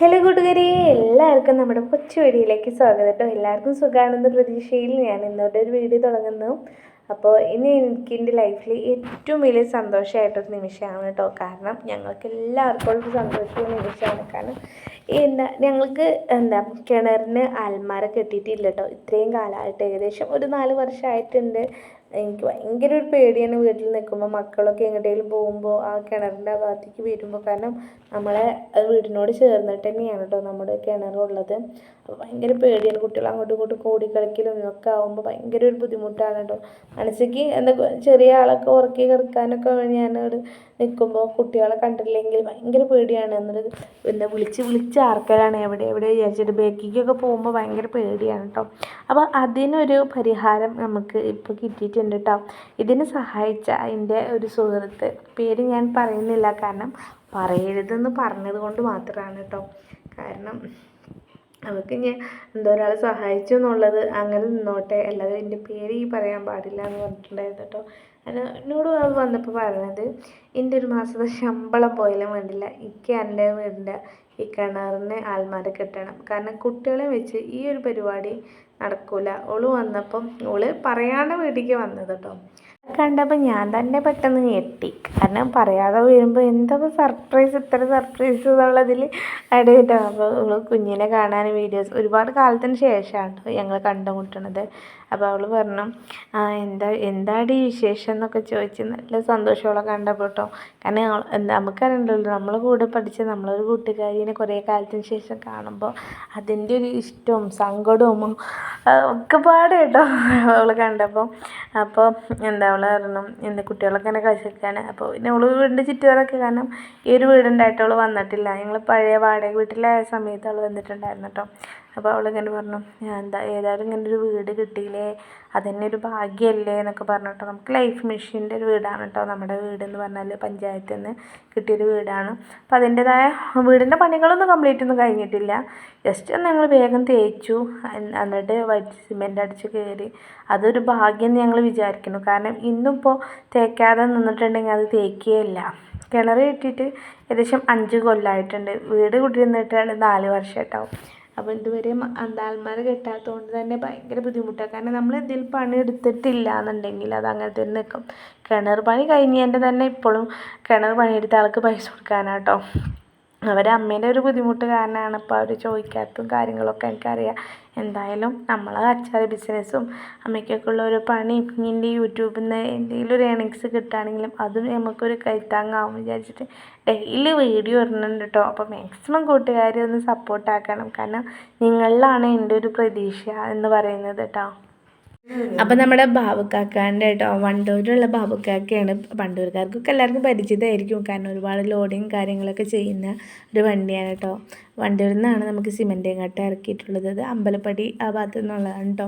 Hello കൂട്ടുകാരെ എല്ലാവർക്കും നമ്മുടെ കൊച്ചു വീടിയിലേക്ക് സ്വാഗതം കേട്ടോ. എല്ലാവർക്കും സുഖമാണെന്ന പ്രതീക്ഷയിൽ ഞാൻ ഇന്നോട്ട് ഒരു വീഡിയോ തുടങ്ങുന്നു. അപ്പോൾ ഇന്ന് എനിക്ക് എന്റെ ലൈഫിൽ ഏറ്റവും വലിയ സന്തോഷമായിട്ടൊരു നിമിഷമാണ് കേട്ടോ. കാരണം ഞങ്ങൾക്ക് എല്ലാവർക്കും ഒരു സന്തോഷമുള്ള നിമിഷമാണ്. കാരണം എന്താ ഞങ്ങൾക്ക് എന്താ കിണറിന് അൽമാര കെട്ടിയിട്ടില്ല കേട്ടോ. ഇത്രയും കാലമായിട്ട് ഏകദേശം ഒരു നാല് വർഷമായിട്ടുണ്ട്. എനിക്ക് ഭയങ്കര ഒരു പേടിയാണ് വീട്ടിൽ നിൽക്കുമ്പോൾ മക്കളൊക്കെ എങ്ങോട്ടേലും പോകുമ്പോൾ ആ കിണറിന്റെ ആ ഭാഗത്തേക്ക് വരുമ്പോൾ കാരണം നമ്മളെ വീടിനോട് ചേർന്നിട്ട് തന്നെയാണ് കേട്ടോ നമ്മുടെ കിണറുള്ളത്. അപ്പോൾ ഭയങ്കര പേടിയാണ്. കുട്ടികൾ അങ്ങോട്ടും ഇങ്ങോട്ടും ഓടി കളിക്കലും ഒക്കെ ആകുമ്പോൾ ഭയങ്കര ഒരു ബുദ്ധിമുട്ടാണ് കേട്ടോ മനസ്സിക്ക് എന്താ ചെറിയ ആളൊക്കെ ഉറക്കി കിടക്കാനൊക്കെ ഞാനവിടെ നിൽക്കുമ്പോൾ കുട്ടികളെ കണ്ടില്ലെങ്കിൽ ഭയങ്കര പേടിയാണ്. എന്നിട്ട് പിന്നെ വിളിച്ച് വിളിച്ച് ആർക്കലാണ് എവിടെ എവിടെ വിചാരിച്ചിട്ട് ബേക്കിക്കൊക്കെ പോകുമ്പോൾ ഭയങ്കര പേടിയാണ് കേട്ടോ അപ്പോൾ അതിനൊരു പരിഹാരം നമുക്ക് ഇപ്പോൾ കിട്ടിയിട്ടുണ്ട് കേട്ടോ ഇതിന് സഹായിച്ച എന്റെ ഒരു സുഹൃത്ത് പേര് ഞാൻ പറയുന്നില്ല. കാരണം പറയരുതെന്ന് പറഞ്ഞത് കൊണ്ട് മാത്രമാണ് കേട്ടോ കാരണം അവർക്ക് ഇനി എന്തോ ഒരാൾ സഹായിച്ചു എന്നുള്ളത് അങ്ങനെ നിന്നോട്ടെ. അല്ലാതെ എന്റെ പേര് ഈ പറയാൻ പാടില്ല എന്ന് പറഞ്ഞിട്ടുണ്ടായിരുന്നു കേട്ടോ. എന്നോട് അത് വന്നപ്പോൾ പറഞ്ഞത് എന്റെ ഒരു മാസത്തെ ശമ്പളം പോയാലും വേണ്ടില്ല. ഇക്ക എന്റെ വീടിന്റെ ഈ കിണറിന് ആൽമാര കെട്ടണം. കാരണം കുട്ടികളെ വെച്ച് ഈ ഒരു പരിപാടി നടക്കില്ല ഓൾ വന്നപ്പം ഓൾ പറയാണ്ട് വീട്ടിലേക്ക് വന്നത് കേട്ടോ. കണ്ടപ്പോൾ ഞാൻ തന്നെ പെട്ടെന്ന് ഞെട്ടി. കാരണം പറയാതെ വരുമ്പോൾ എന്താ സർപ്രൈസ് ഇത്ര സർപ്രൈസ് എന്നുള്ളതിൽ ഇടയിട്ടോ അപ്പോൾ കുഞ്ഞിനെ കാണാൻ വീഡിയോസ് ഒരുപാട് കാലത്തിന് ശേഷമാണ് ഞങ്ങൾ കണ്ടുമുട്ടണത്. അപ്പോൾ അവൾ പറഞ്ഞു എന്താ എന്താടി വിശേഷം എന്നൊക്കെ ചോദിച്ച് നല്ല സന്തോഷമുള്ള കണ്ടപ്പോൾ കേട്ടോ കാരണം നമുക്കറിയണ്ടല്ലോ നമ്മൾ കൂടെ പഠിച്ച നമ്മളൊരു കൂട്ടുകാരിനെ കുറേ കാലത്തിന് ശേഷം കാണുമ്പോൾ അതിന്റെ ഒരു ഇഷ്ടവും സങ്കടവും ഒക്കെ പാടേട്ടോ അവൾ കണ്ടപ്പോൾ അപ്പോൾ എന്താ അവൾ പറഞ്ഞു എന്റെ കുട്ടികളൊക്കെ എന്നെ കഴിച്ചിരിക്കാൻ അപ്പോൾ പിന്നെ അവൾ വീടിന്റെ ചുറ്റുപാടൊക്കെ കാരണം ഈ ഒരു വീടുണ്ടായിട്ട് അവൾ വന്നിട്ടില്ല. ഞങ്ങൾ പഴയ വാടക വീട്ടിലായ സമയത്ത് അവൾ വന്നിട്ടുണ്ടായിരുന്നു കേട്ടോ അപ്പോൾ അവളിങ്ങനെ പറഞ്ഞു എന്താ ഏതായാലും ഇങ്ങനെ ഒരു വീട് കിട്ടിയില്ലേ? അതന്നെ ഒരു ഭാഗ്യമല്ലേ എന്നൊക്കെ പറഞ്ഞിട്ട് നമുക്ക് ലൈഫ് മിഷീന്റെ ഒരു വീടാണ് കേട്ടോ. നമ്മുടെ വീട് എന്ന് പറഞ്ഞാൽ പഞ്ചായത്തിൽ നിന്ന് കിട്ടിയൊരു വീടാണ്. അപ്പോൾ അതിന്റെതായ വീടിന്റെ പണികളൊന്നും കംപ്ലീറ്റ് ഒന്നും കഴിഞ്ഞിട്ടില്ല. ജസ്റ്റ് ഞങ്ങൾ വേഗം തേച്ചു. എന്നിട്ട് വൈറ്റ് സിമെന്റ് അടിച്ച് കയറി അതൊരു ഭാഗ്യം ഞങ്ങൾ വിചാരിക്കുന്നു. കാരണം ഇന്നും ഇപ്പോൾ തേക്കാതെ നിന്നിട്ടുണ്ടെങ്കിൽ അത് തേക്കുകയില്ല കിണർ കെട്ടിയിട്ട് ഏകദേശം അഞ്ച് കൊല്ലമായിട്ടുണ്ട് വീട് കുടിയിരുന്നിട്ടാണ് നാല് വർഷം അപ്പോൾ ഇതുവരെ കിട്ടാത്തതുകൊണ്ട് കെട്ടാത്തതുകൊണ്ട് തന്നെ ഭയങ്കര ബുദ്ധിമുട്ടാണ് കാരണം നമ്മൾ ഇതിൽ പണി എടുത്തിട്ടില്ല എന്നുണ്ടെങ്കിൽ അത് അങ്ങനെ തന്നെ നിൽക്കും കിണർ പണി കഴിഞ്ഞതിന്റെ തന്നെ ഇപ്പോഴും കിണർ പണിയെടുത്ത ആൾക്ക് പൈസ കൊടുക്കാനാട്ടോ. അവരെ അമ്മേന്റെ ഒരു ബുദ്ധിമുട്ട് കാരണമാണ് ഇപ്പോൾ അവർ ചോദിക്കാത്തതും കാര്യങ്ങളൊക്കെ എനിക്കറിയാം. എന്തായാലും നമ്മളെ അച്ചാർ ബിസിനസ്സും അമ്മയ്ക്കൊക്കെ ഉള്ള ഒരു പണി ഇനി യൂട്യൂബിൽ നിന്ന് എന്തെങ്കിലും ഒരു ഏണിങ്സ് കിട്ടുകയാണെങ്കിലും അതും നമുക്കൊരു കൈത്താങ്ങാവും വിചാരിച്ചിട്ട് ഡെയിലി വീഡിയോ ഇടുന്നുണ്ട് കേട്ടോ അപ്പോൾ മാക്സിമം കൂട്ടുകാരെ ഒന്ന് സപ്പോർട്ടാക്കണം കാരണം നിങ്ങളിലാണ് എന്റെ ഒരു പ്രതീക്ഷ എന്ന് പറയുന്നത് കേട്ടോ അപ്പം നമ്മുടെ ബാബുക്കാക്കാന്റെ കേട്ടോ വണ്ടൂരിലുള്ള ബാബുക്കാക്കയാണ്. വണ്ടൂർക്കാർക്കൊക്കെ എല്ലാവർക്കും പരിചിതമായിരിക്കും. കാരണം ഒരുപാട് ലോഡിങ് കാര്യങ്ങളൊക്കെ ചെയ്യുന്ന ഒരു വണ്ടിയാണ് കേട്ടോ വണ്ടൂരിൽ നിന്നാണ് നമുക്ക് സിമെന്റ് കട്ട ഇറക്കിയിട്ടുള്ളത്. അത് അമ്പലപ്പടി ആ ഭാഗത്തു നിന്നുള്ളതാണ് കേട്ടോ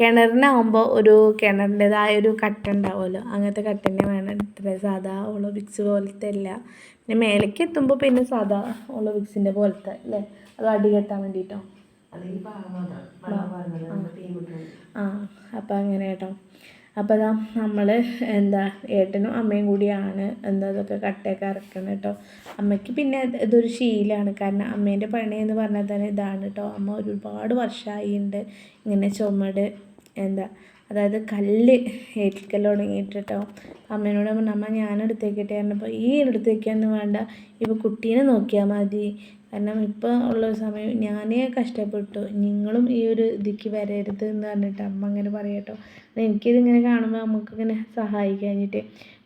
കിണറിനാവുമ്പോൾ ഒരു കിണറിന്റെതായ ഒരു കട്ട ഉണ്ടാവുമല്ലോ അങ്ങനത്തെ കട്ട തന്നെ വേണം. ഇത്ര സാധാ ഒളോബിക്സ് പോലത്തെ അല്ല. പിന്നെ മേലേക്ക് എത്തുമ്പോൾ പിന്നെ സാധാ ഒളോബിക്സിന്റെ പോലത്തെ അല്ലേ? അത് അടി കെട്ടാൻ വേണ്ടിയിട്ടോ ആ അപ്പം അങ്ങനെ കേട്ടോ. അപ്പോൾ അതാ നമ്മൾ എന്താ ഏട്ടനും അമ്മയും കൂടിയാണ് എന്താ അതൊക്കെ കട്ടയൊക്കെ ഇറക്കുന്നത് കേട്ടോ. അമ്മയ്ക്ക് പിന്നെ ഇതൊരു ശീലമാണ് കാരണം അമ്മേന്റെ പണി എന്ന് പറഞ്ഞാൽ തന്നെ ഇതാണ് കേട്ടോ. അമ്മ ഒരുപാട് വർഷമായിട്ടുണ്ട് ഇങ്ങനെ ചുമട് എന്താ അതായത് കല്ല് ഏൽക്കൽ തുടങ്ങിയിട്ട് കേട്ടോ. അമ്മേനോട് പറഞ്ഞു അമ്മ ഞാൻ എടുത്തേക്കട്ടെ പറഞ്ഞപ്പോൾ ഈ എടുത്തേക്കൊന്നും വേണ്ട. ഇപ്പോൾ കുട്ടീനെ നോക്കിയാൽ മതി. കാരണം ഇപ്പോൾ ഉള്ള സമയം ഞാനേ കഷ്ടപ്പെട്ടു. നിങ്ങളും ഈ ഒരു ഇതിക്ക് വരരുത് എന്ന് പറഞ്ഞിട്ട് അമ്മ അങ്ങനെ പറയട്ടോ. എനിക്കിതിങ്ങനെ കാണുമ്പോൾ നമുക്കിങ്ങനെ സഹായിക്കാഞ്ഞിട്ട്.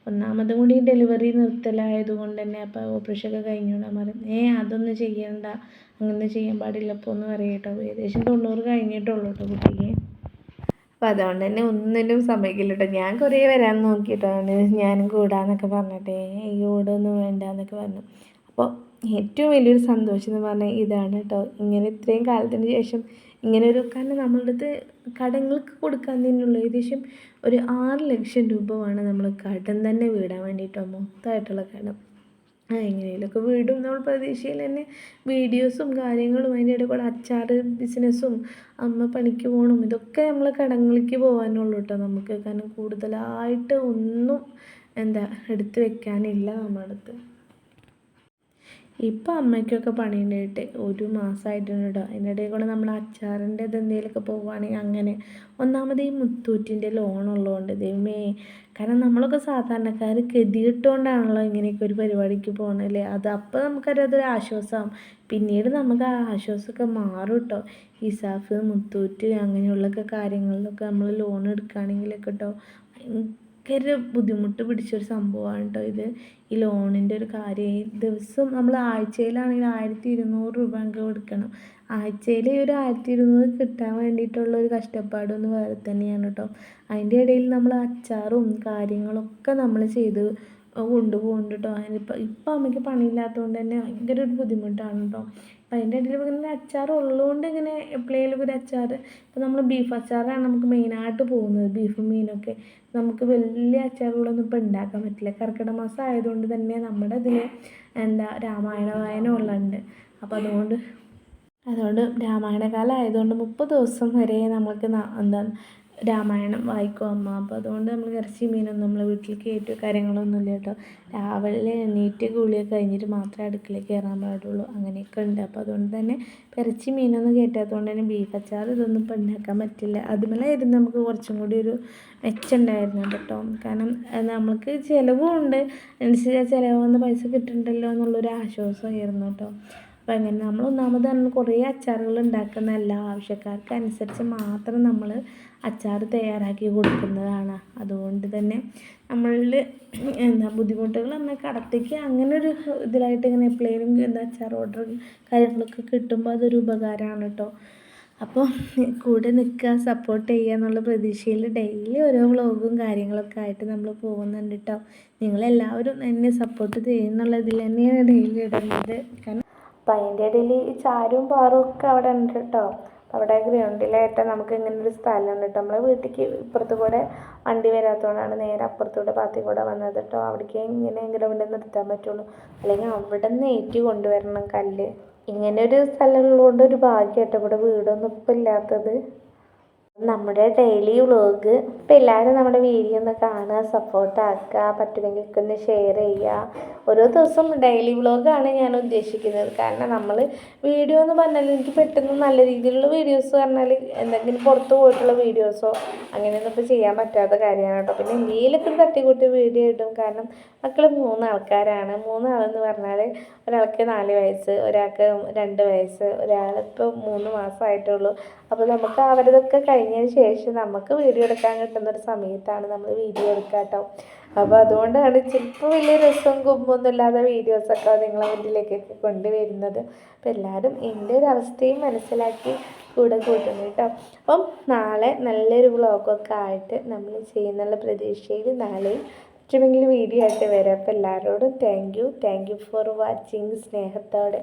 ഒന്നാമതും കൂടി ഡെലിവറി നിർത്തലായത് കൊണ്ട് തന്നെ അപ്പോൾ ഓപ്പറേഷൻ ഒക്കെ കഴിഞ്ഞോണ്ട് പറയും. ഏ അതൊന്നും ചെയ്യണ്ട. അങ്ങനെ ചെയ്യാൻ പാടില്ല ഒന്ന് എന്ന് പറയട്ടോ. ഏകദേശം തൊണ്ണൂറ് കഴിഞ്ഞിട്ടുള്ളൂ കേട്ടോ കുട്ടിക്ക്. അപ്പോൾ അതുകൊണ്ട് തന്നെ ഒന്നിനും സമ്മതിക്കില്ല കേട്ടോ ഞാൻ കുറേ വരാൻ നോക്കിയിട്ടാണ് ഞാനും കൂടാന്നൊക്കെ പറഞ്ഞിട്ടേ. ഈ കൂടൊന്നും വേണ്ട എന്നൊക്കെ പറഞ്ഞു. അപ്പോൾ ഏറ്റവും വലിയൊരു സന്തോഷം എന്ന് പറഞ്ഞാൽ ഇതാണ് കേട്ടോ ഇങ്ങനെ ഇത്രയും കാലത്തിന് ശേഷം ഇങ്ങനെ ഒരു കാരണം നമ്മളുടെ അടുത്ത് കടങ്ങൾക്ക് കൊടുക്കാൻ തന്നെയുള്ള ഏകദേശം ഒരു ആറ് ലക്ഷം രൂപ വേണം നമ്മൾ കടം തന്നെ വീടാൻ വേണ്ടിയിട്ടോ മൊത്തമായിട്ടുള്ള കടം. ആ എങ്ങനെയെങ്കിലുമൊക്കെ വീടും നമ്മൾ പ്രതീക്ഷയിൽ തന്നെ വീഡിയോസും കാര്യങ്ങളും അതിന്റെ ഇടയിൽ കൂടെ അച്ചാർ ബിസിനസ്സും അമ്മ പണിക്ക് പോകണം ഇതൊക്കെ നമ്മൾ കടങ്ങളിലേക്ക് പോകാനുള്ളൂ കേട്ടോ നമുക്ക് കാരണം കൂടുതലായിട്ട് ഒന്നും എന്താ എടുത്തു വെക്കാനില്ല നമ്മുടെ അടുത്ത്. ഇപ്പം അമ്മയ്ക്കൊക്കെ പണിയുണ്ടായിട്ട് ഒരു മാസമായിട്ടുണ്ട് കേട്ടോ അതിന്റെ ഇടയിൽ കൂടെ നമ്മൾ അച്ചാറിന്റെ ഇത് എന്തെങ്കിലുമൊക്കെ പോവുകയാണെങ്കിൽ അങ്ങനെ ഒന്നാമത് ഈ മുത്തൂറ്റിന്റെ ലോൺ ഉള്ളതുകൊണ്ട് ദൈവമേ. കാരണം നമ്മളൊക്കെ സാധാരണക്കാർ ഗതികിട്ടുകൊണ്ടാണല്ലോ ഇങ്ങനെയൊക്കെ ഒരു പരിപാടിക്ക് പോകണല്ലേ അത് അപ്പോൾ അതൊരു ആശ്വാസമാകും പിന്നീട് നമുക്ക് ആ ആശ്വാസമൊക്കെ മാറും കേട്ടോ ഇസാഫ് മുത്തൂറ്റ് അങ്ങനെയുള്ളൊക്കെ കാര്യങ്ങളിലൊക്കെ നമ്മൾ ലോൺ എടുക്കുകയാണെങ്കിലൊക്കെ കേട്ടോ ഭയങ്കര ബുദ്ധിമുട്ട് പിടിച്ചൊരു സംഭവമാണ് കേട്ടോ ഇത്. ഈ ലോണിന്റെ ഒരു കാര്യം. ഈ ദിവസം നമ്മൾ ആഴ്ചയിലാണെങ്കിൽ ആയിരത്തി ഇരുന്നൂറ് രൂപ എങ്കിൽ കൊടുക്കണം. ആഴ്ചയിൽ ഒരു ആയിരത്തി ഇരുന്നൂറ് കിട്ടാൻ വേണ്ടിയിട്ടുള്ള ഒരു കഷ്ടപ്പാടൊന്ന് വേറെ തന്നെയാണ് കേട്ടോ അതിന്റെ ഇടയിൽ നമ്മൾ അച്ചാറും കാര്യങ്ങളൊക്കെ നമ്മൾ ചെയ്ത് കൊണ്ടുപോകുന്നുണ്ട് കേട്ടോ അതിനിപ്പോൾ ഇപ്പം അമ്മയ്ക്ക് പണിയില്ലാത്തതുകൊണ്ട് തന്നെ ഭയങ്കര ഒരു ബുദ്ധിമുട്ടാണ് കേട്ടോ അപ്പം അതിന്റെ ഇടയിൽ ഇങ്ങനെ അച്ചാർ ഉള്ളതുകൊണ്ട് ഇങ്ങനെ എപ്പോഴേലും ഒരു അച്ചാർ ഇപ്പം നമ്മൾ ബീഫ് അച്ചാറാണ് നമുക്ക് മെയിനായിട്ട് പോകുന്നത് ബീഫും മീനൊക്കെ. നമുക്ക് വലിയ അച്ചാറുകളൊന്നും ഇപ്പോൾ ഉണ്ടാക്കാൻ പറ്റില്ല. കർക്കിടക മാസം ആയതുകൊണ്ട് തന്നെ നമ്മുടെ ഇതിൽ എന്താ രാമായണ വായന ഉള്ളുണ്ട് അപ്പോൾ അതുകൊണ്ട് അതുകൊണ്ട് രാമായണകാലം ആയതുകൊണ്ട് മുപ്പത് ദിവസം വരെ നമുക്ക് എന്താ രാമായണം വായിക്കും അമ്മ. അപ്പോൾ അതുകൊണ്ട് നമ്മൾ ഇറച്ചി മീനൊന്നും നമ്മൾ വീട്ടിൽ കയറ്റുക കാര്യങ്ങളൊന്നുമില്ല കേട്ടോ. രാവിലെ എണീറ്റ് കുളിയൊക്കെ കഴിഞ്ഞിട്ട് മാത്രമേ അടുക്കളയിൽ കയറാൻ പാടുള്ളൂ. അങ്ങനെയൊക്കെ ഉണ്ട്. അപ്പോൾ അതുകൊണ്ട് തന്നെ ഇറച്ചി മീനൊന്നും കയറ്റാത്തതുകൊണ്ട് തന്നെ ബീഫ് അച്ചാർ ഇതൊന്നും ഇപ്പം ഉണ്ടാക്കാൻ പറ്റില്ല. അതുമേലായിരുന്നു നമുക്ക് കുറച്ചും കൂടി ഒരു മെച്ചമുണ്ടായിരുന്നു കേട്ടോ. കാരണം നമുക്ക് ചിലവും ഉണ്ട്. അനുസരിച്ച് ചിലവ് വന്ന് പൈസ കിട്ടുന്നുണ്ടല്ലോ എന്നുള്ളൊരു ആശ്വാസമായിരുന്നു കേട്ടോ. അപ്പം അങ്ങനെ നമ്മൾ ഒന്നാമത് നമ്മൾ കുറേ അച്ചാറുകൾ ഉണ്ടാക്കുന്ന എല്ലാ ആവശ്യക്കാർക്ക് അനുസരിച്ച് മാത്രം നമ്മൾ അച്ചാർ തയ്യാറാക്കി കൊടുക്കുന്നതാണ്. അതുകൊണ്ട് തന്നെ നമ്മളിൽ എന്താ ബുദ്ധിമുട്ടുകൾ എന്നാൽ കടത്തേക്ക് അങ്ങനെ ഒരു ഇതിലായിട്ട് ഇങ്ങനെ എപ്പോഴേലും എന്താ അച്ചാർ ഓർഡർ കാര്യങ്ങളൊക്കെ കിട്ടുമ്പോൾ അതൊരു ഉപകാരമാണ് കേട്ടോ അപ്പോൾ കൂടെ നിൽക്കുക സപ്പോർട്ട് ചെയ്യുക എന്നുള്ള പ്രതീക്ഷയിൽ ഡെയിലി ഓരോ വ്ളോഗും കാര്യങ്ങളൊക്കെ ആയിട്ട് നമ്മൾ പോകുന്നുണ്ട് കേട്ടോ നിങ്ങളെല്ലാവരും എന്നെ സപ്പോർട്ട് ചെയ്യുന്നുള്ളതിൽ തന്നെയാണ് ഡെയിലി ഇടുന്നത് കാരണം അപ്പം അതിന്റെ ഇടയിൽ ഈ ചാരും പാറും ഒക്കെ അവിടെ ഉണ്ട് കേട്ടോ. അവിടെ ഗ്രൗണ്ടിലായിട്ട് നമുക്ക് ഇങ്ങനെ ഒരു സ്ഥലമുണ്ട് കേട്ടോ. നമ്മളെ വീട്ടിലേക്ക് ഇപ്പുറത്ത് കൂടെ വണ്ടി വരാത്തതുകൊണ്ടാണ് നേരെ അപ്പുറത്തൂടെ പാത്തി കൂടെ വന്നത് കേട്ടോ. അവിടേക്ക് ഇങ്ങനെ ഗ്രൗണ്ടിൽ നിർത്താൻ പറ്റുള്ളൂ. അല്ലെങ്കിൽ അവിടെ നിന്ന് ഏറ്റി കൊണ്ടുവരണം കല്ല്. ഇങ്ങനെ ഒരു സ്ഥലമുള്ളതുകൊണ്ട് ഒരു ഭാഗ്യം ഇവിടെ വീടൊന്നും ഇപ്പം ഇല്ലാത്തത്. നമ്മുടെ ഡെയിലി വ്ളോഗ് ഇപ്പം എല്ലാവരും നമ്മുടെ വീഡിയോ ഒന്ന് കാണുക സപ്പോർട്ട് ആക്കുക പറ്റുമെങ്കിൽ ഒന്ന് ഷെയർ ചെയ്യുക. ഓരോ ദിവസം ഡെയിലി വ്ളോഗാണ് ഞാൻ ഉദ്ദേശിക്കുന്നത്. കാരണം നമ്മൾ വീഡിയോ എന്ന് പറഞ്ഞാൽ എനിക്ക് പെട്ടെന്ന് നല്ല രീതിയിലുള്ള വീഡിയോസ് പറഞ്ഞാൽ എന്തെങ്കിലും പുറത്ത് പോയിട്ടുള്ള വീഡിയോസോ അങ്ങനെയൊന്നും ഇപ്പോൾ ചെയ്യാൻ പറ്റാത്ത കാര്യമാണ് കേട്ടോ. പിന്നെ എന്തെങ്കിലുമൊക്കെ ഒരു തട്ടിക്കൂട്ടി വീഡിയോ ഇടും. കാരണം മക്കൾ മൂന്ന് ആൾക്കാരാണ് മൂന്നാളെന്ന് പറഞ്ഞാൽ ഒരാൾക്ക് നാല് വയസ്സ് ഒരാൾക്ക് രണ്ട് വയസ്സ് ഒരാളിപ്പോൾ മൂന്ന് മാസമായിട്ടുള്ളൂ അപ്പോൾ നമുക്ക് അവരതൊക്കെ കഴിഞ്ഞതിന് ശേഷം നമുക്ക് വീഡിയോ എടുക്കാൻ കിട്ടുന്ന ഒരു സമയത്താണ് നമ്മൾ വീഡിയോ എടുക്കുക കേട്ടോ. അപ്പോൾ അതുകൊണ്ടാണ് ചിലപ്പോൾ വലിയ രസവും കുമ്പൊന്നും ഇല്ലാതെ വീഡിയോസൊക്കെ നിങ്ങളെ മുന്നിലേക്കൊക്കെ കൊണ്ടുവരുന്നത്. അപ്പോൾ എല്ലാവരും എന്റെ ഒരു അവസ്ഥയും മനസ്സിലാക്കി കൂടെ കൂട്ടുന്നു കേട്ടോ. അപ്പം നാളെ നല്ലൊരു വ്ളോഗൊക്കെ ആയിട്ട് നമ്മൾ ചെയ്യുന്നുള്ള പ്രതീക്ഷയിൽ നാളെയും പറ്റുമെങ്കിൽ വീഡിയോ ആയിട്ട് വരാം. അപ്പോൾ എല്ലാവരോടും thank you thank you for watching സ്നേഹത്തോടെ.